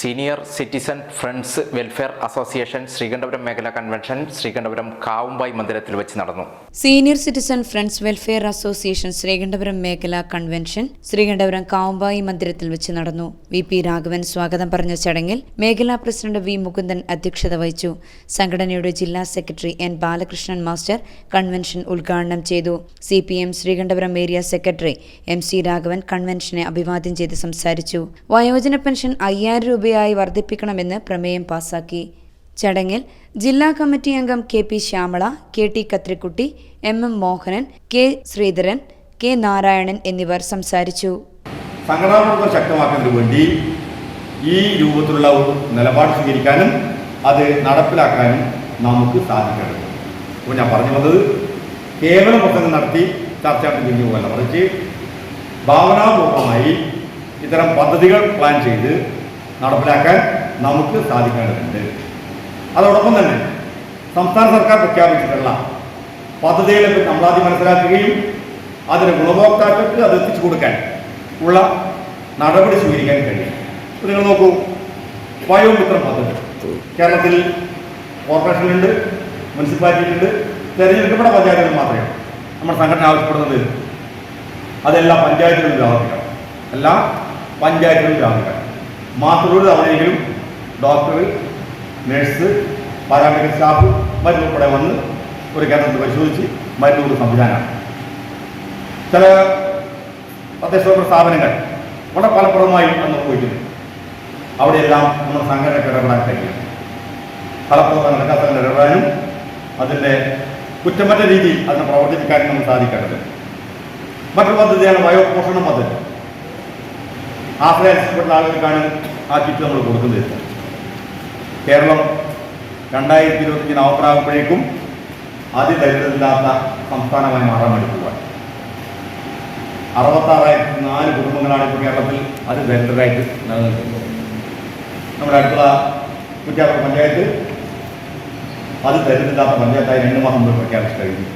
Senior citizen friends welfare association Sreekandapuram മേഖലാ convention Sreekandapuram Kavumbayi മന്ദിരത്തിൽ വെച്ച് നടന്നു. Senior citizen friends welfare association Sreekandapuram മേഖലാ കൺവെൻഷൻ ശ്രീകണ്ഠപുരം കാവുമ്പായി മന്ദിരത്തിൽ വെച്ച് നടന്നു. വി പി രാഘവൻ സ്വാഗതം പറഞ്ഞ ചടങ്ങിൽ മേഖലാ പ്രസിഡന്റ് വി മുകുന്ദൻ അധ്യക്ഷത വഹിച്ചു. സംഘടനയുടെ ജില്ലാ secretary N Balakrishnan master convention ഉദ്ഘാടനം ചെയ്തു. C P M Sreekandapuram area secretary M C Raghavan കൺവെൻഷനെ അഭിവാദ്യം ചെയ്ത് സംസാരിച്ചു. വയോജന പെൻഷൻ അയ്യായിരം രൂപയായി വർദ്ധിപ്പിക്കണമെന്ന് പ്രമേയം പാസാക്കി. ചടങ്ങിൽ ജില്ലാ കമ്മിറ്റി അംഗം K P Shyamala K T Kathrikutty M M Mohanan K Sreedharan K Narayanan എന്നിവർ സംസാരിച്ചു. വേണ്ടി ഈ രൂപത്തിലുള്ള ഒരു നിലപാട് സ്വീകരിക്കാനും അത് നടപ്പിലാക്കാനും നമുക്ക് സാധിക്കണം. അപ്പോൾ ഞാൻ പറഞ്ഞു വന്നത് കേവലം പ്രസംഗം നടത്തി ചർച്ച നടത്തി പോകല്ല മറിച്ച് ഭാവനാപൂർവമായി ഇത്തരം പദ്ധതികൾ പ്ലാൻ ചെയ്ത് നടപ്പിലാക്കാൻ നമുക്ക് സാധിക്കേണ്ടതുണ്ട്. അതോടൊപ്പം തന്നെ സംസ്ഥാന സർക്കാർ പ്രഖ്യാപിച്ചിട്ടുള്ള പദ്ധതികളൊക്കെ നമ്മളാദ്യം മനസ്സിലാക്കുകയും അതിന് ഗുണഭോക്താക്കൾക്ക് അത് എത്തിച്ചു കൊടുക്കാൻ ഉള്ള നടപടി സ്വീകരിക്കാൻ കഴിയും. ഇപ്പോൾ നിങ്ങൾ നോക്കൂ വയോമിത്രം പദ്ധതി. കേരളത്തിൽ കോർപ്പറേഷനിലുണ്ട് മുനിസിപ്പാലിറ്റിയിലുണ്ട് തിരഞ്ഞെടുക്കപ്പെട്ട പഞ്ചായത്തുകൾ മാത്രമേ നമ്മുടെ സംഘടന ആവശ്യപ്പെടുന്നത് അതെല്ലാ പഞ്ചായത്തുകളും വ്യാപിക്കണം എല്ലാ പഞ്ചായത്തുകളും വ്യാപിക്കണം മാസത്തിൽ ഒരു തവണയെങ്കിലും ഡോക്ടർ നഴ്സ് പാരാമെഡിക്കൽ സ്റ്റാഫ് മരുന്ന് ഉൾപ്പെടെ വന്ന് ഒരു കേന്ദ്രത്തിൽ പരിശോധിച്ച് മരുന്ന് കൊടുക്കുന്ന സംവിധാനമാണ് ചില തദ്ദേശ സ്വയംഭരണ സ്ഥാപനങ്ങൾ വളരെ ഫലപ്രദമായി അന്ന് പോയിട്ടുണ്ട് അവിടെയെല്ലാം നമ്മുടെ സംഘടനയ്ക്ക് ഇടപെടാൻ കഴിയും. ഫലപ്രദമായി നടക്കാത്ത ഇടപെടാനും അതിന്റെ കുറ്റമറ്റ രീതിയിൽ അതിനെ പ്രവർത്തിപ്പിക്കാനും നമുക്ക് സാധിക്കേണ്ടത് മറ്റൊരു പദ്ധതിയാണ് വയോപോഷണ പദ്ധതി. ആശ്രയിക്കപ്പെട്ട ആളുകൾക്കാണ് ആ കിറ്റ് നമ്മൾ കൊടുക്കുന്നത് കേരളം രണ്ടായിരത്തി ഇരുപത്തി നവംബർ ആകുമ്പോഴേക്കും അതിദരിദ്രമില്ലാത്ത സംസ്ഥാനമായി മാറാൻ വേണ്ടി പോവാൻ അറുപത്താറായിരത്തി നാല് കുടുംബങ്ങളാണ് ഇപ്പോൾ കേരളത്തിൽ അതിദരിദ്രരായിട്ട് നിലനിൽക്കുന്നത്. നമ്മുടെ അടുത്തുള്ള കുറ്റാപ്പുറം പഞ്ചായത്ത് അത് ദരിദ്രമില്ലാത്ത പഞ്ചായത്തായി രണ്ട് മാസം മുമ്പ് പ്രഖ്യാപിച്ചു കഴിഞ്ഞു.